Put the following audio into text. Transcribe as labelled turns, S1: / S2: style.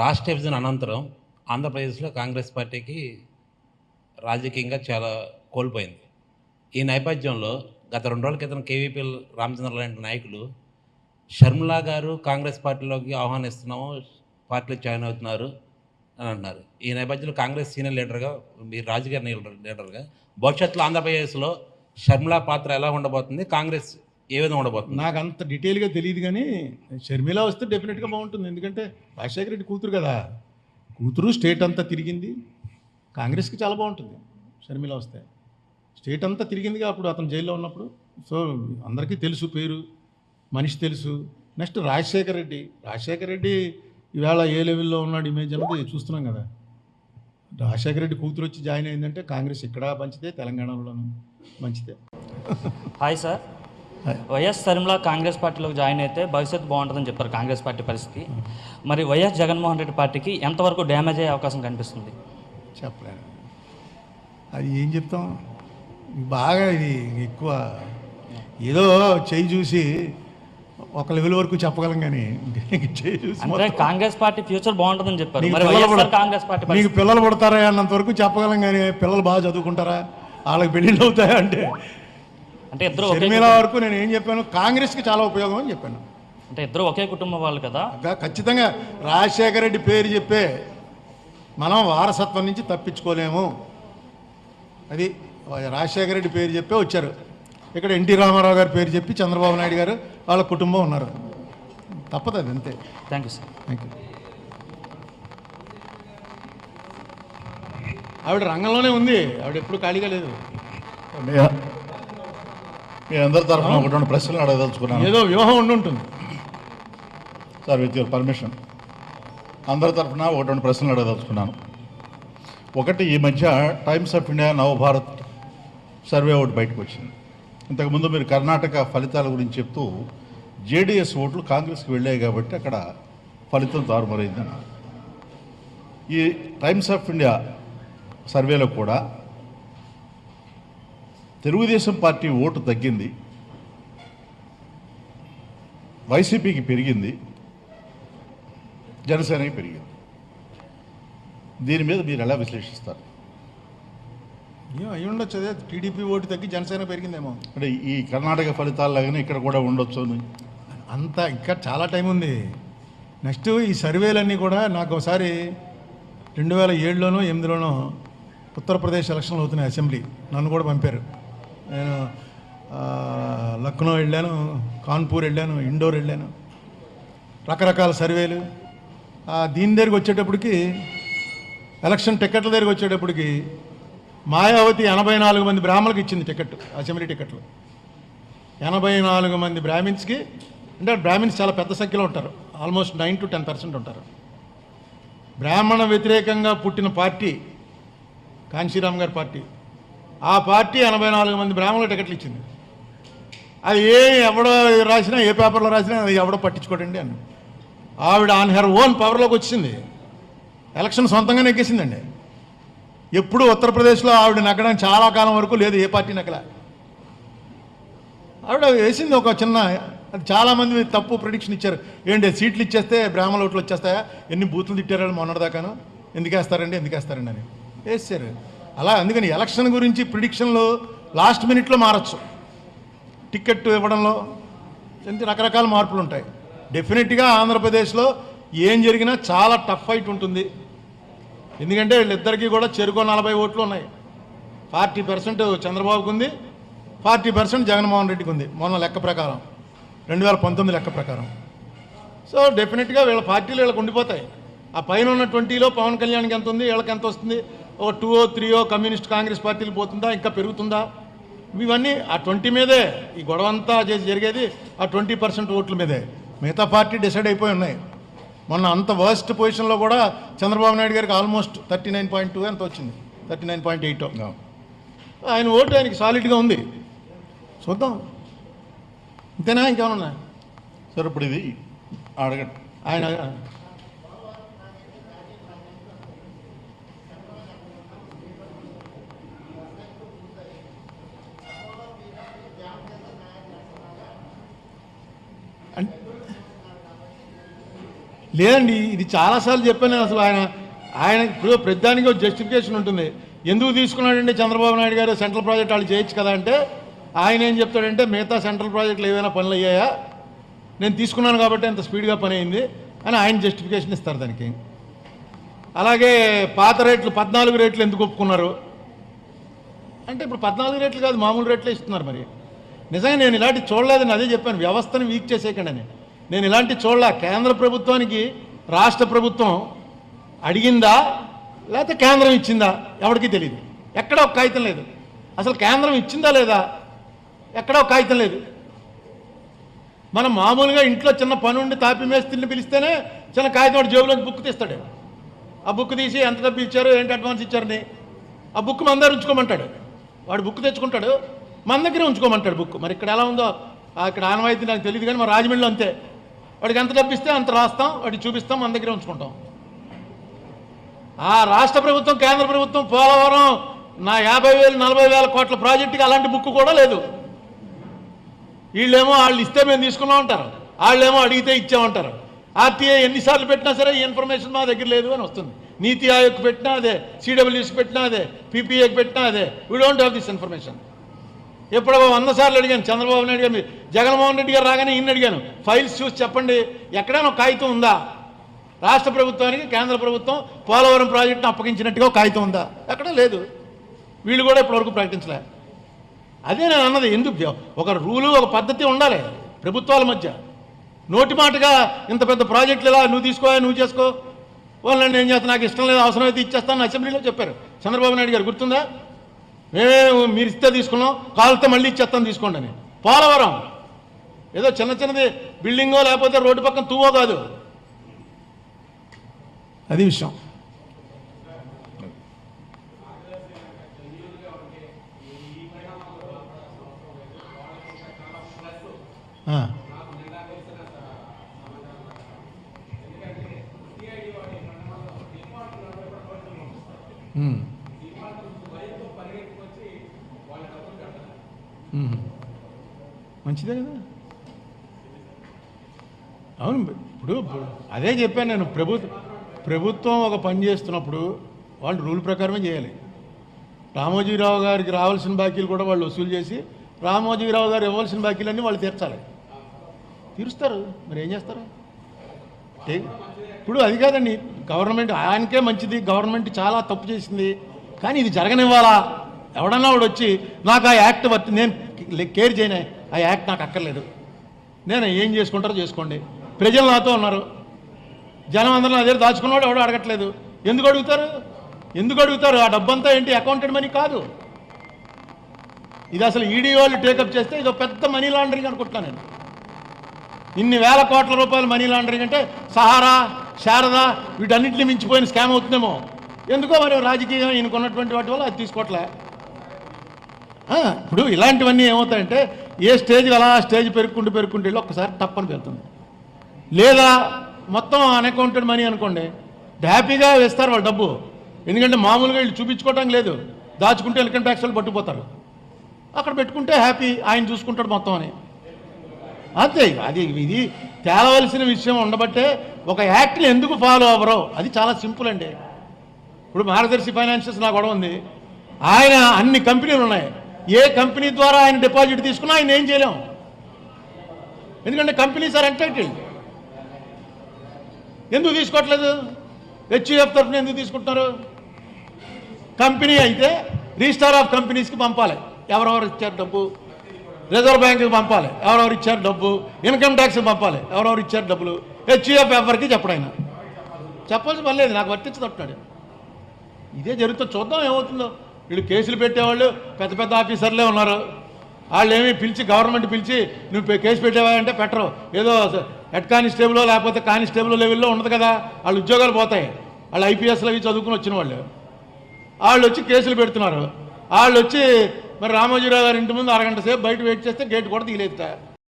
S1: రాష్ట్ర విభజన అనంతరం ఆంధ్రప్రదేశ్లో కాంగ్రెస్ పార్టీకి రాజకీయంగా చాలా కోల్పోయింది. ఈ నేపథ్యంలో గత రెండు రోజుల క్రితం కేవీపీ రామచంద్ర లాంటి నాయకులు షర్మిలా గారు కాంగ్రెస్ పార్టీలోకి ఆహ్వానిస్తున్నాము పార్టీలో జాయిన్ అవుతున్నారు అని అంటున్నారు. ఈ నేపథ్యంలో కాంగ్రెస్ సీనియర్ లీడర్గా మీరు రాజకీయ లీడర్గా భవిష్యత్తులో ఆంధ్రప్రదేశ్లో షర్మిలా పాత్ర ఎలా ఉండబోతుంది? కాంగ్రెస్ ఏ విధంగా ఉండబోతుంది?
S2: నాకు అంత డీటెయిల్గా తెలియదు కానీ షర్మిల వస్తే డెఫినెట్గా బాగుంటుంది. ఎందుకంటే రాజశేఖర రెడ్డి కూతురు కదా. కూతురు స్టేట్ అంతా తిరిగింది. కాంగ్రెస్కి చాలా బాగుంటుంది షర్మిల వస్తే. స్టేట్ అంతా తిరిగిందిగా అప్పుడు అతను జైల్లో ఉన్నప్పుడు. సో అందరికీ తెలుసు పేరు మనిషి తెలుసు. నెక్స్ట్ రాజశేఖర రెడ్డి. రాజశేఖర రెడ్డి ఈవేళ ఏ లెవెల్లో ఉన్నాడు ఇమేజ్ అనేది చూస్తున్నాం కదా. రాజశేఖర రెడ్డి కూతురు వచ్చి జాయిన్ అయిందంటే కాంగ్రెస్ ఇక్కడ మంచిదే? తెలంగాణలోనూ మంచిదే.
S3: Hi sir. YS Sharmila Congress పార్టీలోకి జాయిన్ అయితే భవిష్యత్తు బాగుంటుందని చెప్పారు కాంగ్రెస్ పార్టీ పరిస్థితి. మరి వైఎస్ జగన్మోహన్ రెడ్డి పార్టీకి ఎంతవరకు డ్యామేజ్ అయ్యే అవకాశం కనిపిస్తుంది?
S2: చెప్పలేను. అది ఏం చెప్తాం? బాగా ఇది ఎక్కువ ఏదో చేయి చూసి ఒక లెవెల్ వరకు చెప్పగలం కానీ చేయి చూసి
S3: కాంగ్రెస్ పార్టీ ఫ్యూచర్ బాగుంటుందని చెప్పారు. కాంగ్రెస్ పార్టీ పరిస్థితి?
S2: పిల్లలు పుడతారా అన్నంత వరకు చెప్పగలం కానీ పిల్లలు బాగా చదువుకుంటారా? వాళ్ళకి పెళ్ళిళ్ళు అవుతాయా అంటే
S3: అంటే ఇద్దరు
S2: షర్మిల వరకు నేను ఏం చెప్పాను? కాంగ్రెస్కి చాలా ఉపయోగం అని చెప్పాను.
S3: అంటే ఇద్దరు ఒకే కుటుంబం వాళ్ళు కదా?
S2: ఖచ్చితంగా రాజశేఖర రెడ్డి పేరు చెప్పే మనం వారసత్వం నుంచి తప్పించుకోలేము. అది రాజశేఖర రెడ్డి పేరు చెప్పే వచ్చారు. ఇక్కడ ఎన్టీ రామారావు గారి పేరు చెప్పి చంద్రబాబు నాయుడు గారు వాళ్ళ కుటుంబం ఉన్నారు. తప్పదు అది అంతే.
S3: Thank you sir
S2: thank you ఆవిడ రంగంలోనే ఉంది. ఆవిడ ఎప్పుడు ఖాళీగా లేదు.
S4: మీ అందరి తరఫున ఒకటి రెండు ప్రశ్నలు అడగదలుచుకున్నాను.
S2: ఏదో వ్యూహం ఉండి ఉంటుంది
S4: సార్ విత్ యువర్ పర్మిషన్. అందరి తరఫున ఒకటి రెండు ప్రశ్నలు అడగదలుచుకున్నాను. ఒకటి ఈ మధ్య Times of India Navbharat survey ఒకటి బయటకు వచ్చింది ఇంతకుముందు మీరు కర్ణాటక ఫలితాల గురించి చెప్తూ జేడీఎస్ ఓట్లు కాంగ్రెస్కి వెళ్ళాయి కాబట్టి అక్కడ ఫలితం తారుమారైందని ఈ టైమ్స్ ఆఫ్ ఇండియా సర్వేలో కూడా తెలుగుదేశం పార్టీ ఓటు తగ్గింది. వైసీపీకి పెరిగింది. జనసేనకి పెరిగింది. దీని మీద మీరు ఎలా విశ్లేషిస్తారు?
S2: అయి ఉండొచ్చు అదే. టీడీపీ ఓటు తగ్గి జనసేన పెరిగిందేమో.
S4: అంటే ఈ కర్ణాటక ఫలితాల్లాగానే ఇక్కడ కూడా ఉండొచ్చు అని.
S2: అంత ఇంకా చాలా టైం ఉంది. నెక్స్ట్ ఈ సర్వేలన్నీ కూడా నాకు ఒకసారి రెండు వేల ఏడులోనో ఎనిమిదిలోనో ఉత్తరప్రదేశ్ ఎలక్షన్లు అవుతున్నాయి అసెంబ్లీ. నన్ను కూడా పంపారు. నేను లక్నో వెళ్ళాను కాన్పూర్ వెళ్ళాను ఇండోర్ వెళ్ళాను. రకరకాల సర్వేలు. దీని దగ్గరికి వచ్చేటప్పటికి ఎలక్షన్ టికెట్ల దగ్గరికి వచ్చేటప్పటికి మాయావతి ఎనభై నాలుగు మంది బ్రాహ్మణులకు ఇచ్చింది టికెట్ అసెంబ్లీ టికెట్లు. ఎనభై నాలుగు మంది బ్రాహ్మిన్స్కి అంటే బ్రాహ్మిన్స్ చాలా పెద్ద సంఖ్యలో ఉంటారు. Almost nine to ten percent ఉంటారు. బ్రాహ్మణ వ్యతిరేకంగా పుట్టిన పార్టీ కాంశీరామ్ గారి పార్టీ. ఆ పార్టీ ఎనభై నాలుగు మంది బ్రాహ్మణుల టికెట్లు ఇచ్చింది. అది ఏ ఎవడో రాసినా ఏ పేపర్లో రాసినా అది ఎవడో పట్టించుకోడండి అని ఆవిడ ఆన్ హెర్ ఓన్ పవర్లోకి వచ్చింది. ఎలక్షన్ సొంతంగా నెగ్గేసిందండి ఎప్పుడు ఉత్తరప్రదేశ్లో ఆవిడ నగ్గడం చాలా కాలం వరకు లేదు ఏ పార్టీ నగ్గల. ఆవిడ వేసింది ఒక చిన్న అది చాలామంది తప్పు ప్రిడిక్షన్ ఇచ్చారు. ఏంటి సీట్లు ఇచ్చేస్తే బ్రాహ్మణ ఓట్లు వచ్చేస్తాయా? ఎన్ని బూతులు తిట్టారు మొన్నటిదాకాను ఎందుకేస్తారండి ఎందుకేస్తారండి అని. వేసారు అలా అందుకని ఎలక్షన్ గురించి ప్రిడిక్షన్లు లాస్ట్ మినిట్లో మారచ్చు. టికెట్ ఇవ్వడంలో అంటే రకరకాల మార్పులు ఉంటాయి. డెఫినెట్గా ఆంధ్రప్రదేశ్లో ఏం జరిగినా చాలా టఫ్ ఫైట్ ఉంటుంది. ఎందుకంటే వీళ్ళిద్దరికీ కూడా చెరుకో నలభై ఓట్లు ఉన్నాయి. ఫార్టీ పర్సెంట్ చంద్రబాబుకు ఉంది ఫార్టీ పర్సెంట్ జగన్మోహన్ రెడ్డికి ఉంది మొన్న లెక్క ప్రకారం. రెండు వేల పంతొమ్మిది లెక్క ప్రకారం. సో డెఫినెట్గా వీళ్ళ పార్టీలు వీళ్ళకి ఉండిపోతాయి. ఆ పైన ఉన్న ట్వంటీలో పవన్ కళ్యాణ్కి ఎంత ఉంది వీళ్ళకి ఎంత వస్తుంది? ఒక టూ ఓ త్రీయో కమ్యూనిస్ట్ కాంగ్రెస్ పార్టీలు పోతుందా? ఇంకా పెరుగుతుందా? ఇవన్నీ ఆ ట్వంటీ మీదే ఈ గొడవ అంతా చేసి జరిగేది ఆ ట్వంటీ పర్సెంట్ ఓట్ల మీదే. మిగతా పార్టీ డిసైడ్ అయిపోయి ఉన్నాయి. మొన్న అంత వర్స్ట్ పొజిషన్లో కూడా చంద్రబాబు నాయుడు గారికి almost thirty nine point two ఎంత వచ్చింది? Thirty nine point eight. ఆయన ఓటు ఆయనకి సాలిడ్గా ఉంది. చూద్దాం. ఇంతేనా? ఇంకేమన్నా ఉన్నాయా?
S4: సార్ ఇప్పుడు ఇది అడగండి.
S2: ఆయన లేదండి ఇది చాలాసార్లు చెప్పాను నేను అసలు ఆయన ఆయన ఇప్పుడు ప్రతిదానికి ఒక జస్టిఫికేషన్ ఉంటుంది. ఎందుకు తీసుకున్నాడండి చంద్రబాబు నాయుడు గారు సెంట్రల్ ప్రాజెక్ట్ వాళ్ళు చేయొచ్చు కదా అంటే ఆయన ఏం చెప్తాడంటే మిగతా సెంట్రల్ ప్రాజెక్టులు ఏవైనా పనులు అయ్యాయా? నేను తీసుకున్నాను కాబట్టి అంత స్పీడ్గా పని అయింది అని ఆయన జస్టిఫికేషన్ ఇస్తారు దానికి. అలాగే పాత రేట్లు పద్నాలుగు రేట్లు ఎందుకు ఒప్పుకున్నారు? అంటే ఇప్పుడు పద్నాలుగు రేట్లు కాదు మామూలు రేట్లే ఇస్తున్నారు మరి. నిజంగా నేను ఇలాంటి చూడలేదని అదే చెప్పాను వ్యవస్థను వీక్ చేసేకండి అని. నేను ఇలాంటి చూడలే కేంద్ర ప్రభుత్వానికి రాష్ట్ర ప్రభుత్వం అడిగిందా? లేకపోతే కేంద్రం ఇచ్చిందా? ఎవరికీ తెలియదు ఎక్కడ ఒక కాగితం లేదు. అసలు కేంద్రం ఇచ్చిందా లేదా? ఎక్కడ ఒక కాగితం లేదు. మనం మామూలుగా ఇంట్లో చిన్న పని ఉండి తాపి మేస్త్రిని పిలిస్తేనే చిన్న కాగితం వాడు జేబులోంచి బుక్ తీస్తాడు. ఆ బుక్ తీసి ఎంత డబ్బు ఇచ్చారు ఏంటి అడ్వాన్స్ ఇచ్చారని. ఆ బుక్ మన ఉంచుకోమంటాడు. వాడు బుక్ తెచ్చుకుంటాడు. మన దగ్గరే ఉంచుకోమంటాడు బుక్. మరి ఇక్కడ ఎలా ఉందో? ఇక్కడ ఆనవాయితీ నాకు తెలియదు కానీ మా రాజమండ్రిలో అంతే. వాడికి ఎంత డబ్బిస్తే అంత రాస్తాం వాడికి చూపిస్తాం మన దగ్గరే ఉంచుకుంటాం. ఆ రాష్ట్ర ప్రభుత్వం కేంద్ర ప్రభుత్వం పోలవరం నా యాభై వేలు నలభై వేల కోట్ల ప్రాజెక్టుకి అలాంటి బుక్ కూడా లేదు. వీళ్ళేమో వాళ్ళు ఇస్తే మేము తీసుకున్నాం అంటారు వాళ్ళేమో అడిగితే ఇచ్చామంటారు. ఆర్టీఐ ఎన్నిసార్లు పెట్టినా సరే ఈ ఇన్ఫర్మేషన్ మా దగ్గర లేదు అని వస్తుంది. నీతి ఆయోగ్ పెట్టినా అదే సిడబ్ల్యూసి పెట్టినా అదే పీపీఏకి పెట్టినా అదే. We don't have this information ఎప్పుడో వంద సార్లు అడిగాను చంద్రబాబు నాయుడు గారు జగన్మోహన్ రెడ్డి గారు రాగానే ఈయన అడిగాను. ఫైల్స్ చూసి చెప్పండి ఎక్కడైనా ఒక కాగితం ఉందా? రాష్ట్ర ప్రభుత్వానికి కేంద్ర ప్రభుత్వం పోలవరం ప్రాజెక్టును అప్పగించినట్టుగా కాగితం ఉందా? ఎక్కడ లేదు. వీళ్ళు కూడా ఇప్పటివరకు ప్రకటించలే. అదే నేను అన్నది ఎందుకు ఒక రూలు ఒక పద్ధతి ఉండాలి ప్రభుత్వాల మధ్య. నోటి మాటగా ఇంత పెద్ద ప్రాజెక్టులు ఇలా నువ్వు తీసుకో నువ్వు చేసుకో? వాళ్ళని ఏం చేస్తాను నాకు ఇష్టం లేదు అవసరం అయితే ఇచ్చేస్తాను అసెంబ్లీలో చెప్పారు. చంద్రబాబు నాయుడు గారు గుర్తుందా? మేము మీరు ఇస్తే తీసుకున్నాం కాలితే మళ్ళీ ఇచ్చేస్తాను తీసుకోండి అని. పోలవరం. ఏదో చిన్న చిన్నది బిల్డింగో లేకపోతే రోడ్డు పక్కన తువ్వో కాదు. అది విషయం. Hmm. మంచిదే కదా? అవును ఇప్పుడు అదే చెప్పాను నేను ప్రభుత్వం ప్రభుత్వం ఒక పని చేస్తున్నప్పుడు వాళ్ళు రూల్ ప్రకారమే చేయాలి. రామోజీరావు గారికి రావాల్సిన బాకీలు కూడా వాళ్ళు వసూలు చేసి రామోజీరావు గారు ఇవ్వాల్సిన బాకీలన్నీ వాళ్ళు తీర్చాలి. తీరుస్తారు మరి ఏం చేస్తారు? ఇప్పుడు అది కాదండి గవర్నమెంట్ ఆయనకే మంచిది గవర్నమెంట్ చాలా తప్పు చేసింది కానీ ఇది జరగనివ్వాలా? ఎవడన్నా వాడు వచ్చి నాకు ఆ యాక్ట్ వర్తి నేను కేర్ చేయనే ఆ యాక్ట్ నాకు అక్కర్లేదు. నేను ఏం చేసుకుంటారో చేసుకోండి. ప్రజలు నాతో ఉన్నారు. జనం అందరూ నా దగ్గర దాచుకున్నవాడు ఎవడో అడగట్లేదు. ఎందుకు అడుగుతారు? ఎందుకు అడుగుతారు? ఆ డబ్బంతా ఏంటి? అకౌంటెడ్ మనీ కాదు. ఇది అసలు ఈడీ వాళ్ళు టేకప్ చేస్తే ఇది పెద్ద మనీ లాండరింగ్ అనుకుంటున్నాను నేను. ఇన్ని వేల కోట్ల రూపాయల మనీ లాండరింగ్ అంటే సహారా శారద వీటన్నింటినీ మించిపోయిన స్కామ్ అవుతుందేమో. ఎందుకో మరి రాజకీయం ఈయనకున్నటువంటి వాటి వల్ల అది తీసుకోవట్లే. ఇప్పుడు ఇలాంటివన్నీ ఏమవుతాయంటే ఏ స్టేజ్ అలా స్టేజ్ పెరుక్కుంటూ పెరుక్కుంటూ వెళ్ళి ఒక్కసారి తప్పని వెళ్తుంది. లేదా మొత్తం అన్అకౌంటెడ్ మనీ అనుకోండి హ్యాపీగా వేస్తారు వాళ్ళు డబ్బు. ఎందుకంటే మామూలుగా వీళ్ళు చూపించుకోవటం లేదు. దాచుకుంటే ఇన్కమ్ ట్యాక్స్ వాళ్ళు పట్టుకుపోతారు. అక్కడ పెట్టుకుంటే హ్యాపీ ఆయన చూసుకుంటాడు మొత్తం అని. అంతే అది ఇది తేలవలసిన విషయం ఉండబట్టే ఒక యాక్ట్ని ఎందుకు ఫాలో అవ్వరో అది చాలా సింపుల్ అండి. ఇప్పుడు మార్గదర్శి ఫైనాన్షియల్స్ నా గొడవ ఉంది. ఆయన అన్ని కంపెనీలు ఉన్నాయి. ఏ కంపెనీ ద్వారా ఆయన డిపాజిట్ తీసుకున్నా ఆయన ఏం చేయలేం. ఎందుకంటే కంపెనీస్ ఆర్ ఎంటైటిల్డ్ ఎందుకు తీసుకోవట్లేదు? హెచ్యుఎఫ్ తరఫున ఎందుకు తీసుకుంటున్నారు? కంపెనీ అయితే రిజిస్టార్ ఆఫ్ కంపెనీస్కి పంపాలి. ఎవరెవరు ఇచ్చారు డబ్బు? రిజర్వ్ బ్యాంకుకి పంపాలి. ఎవరెవరు ఇచ్చారు డబ్బు? ఇన్కమ్ ట్యాక్స్కి పంపాలి. ఎవరెవరు ఇచ్చారు డబ్బులు? హెచ్యుఎఫ్ ఎవరికి చెప్పడు ఆయన. చెప్పాల్సి పర్లేదు నాకు నాకు వర్తించదంటున్నాడు ఇదే జరుగుతుంది చూద్దాం ఏమవుతుందో. వీళ్ళు కేసులు పెట్టేవాళ్ళు పెద్ద పెద్ద ఆఫీసర్లే ఉన్నారు. వాళ్ళు ఏమి పిలిచి గవర్నమెంట్ పిలిచి నువ్వు పె- కేసు పెట్టేవా అంటే పెట్టరు. ఏదో హెడ్ కానిస్టేబుల్ లేకపోతే కానిస్టేబుల్ లెవెల్లో ఉండదు కదా. వాళ్ళు ఉద్యోగాలు పోతాయి. వాళ్ళు ఐపీఎస్లు అవి చదువుకుని వచ్చిన వాళ్ళు. వాళ్ళు వచ్చి కేసులు పెడుతున్నారు. వాళ్ళు వచ్చి మరి రామోజీరావు గారి ఇంటి ముందు అరగంట సేపు బయట వెయిట్ చేస్తే గేట్ కూడా తీయలేదు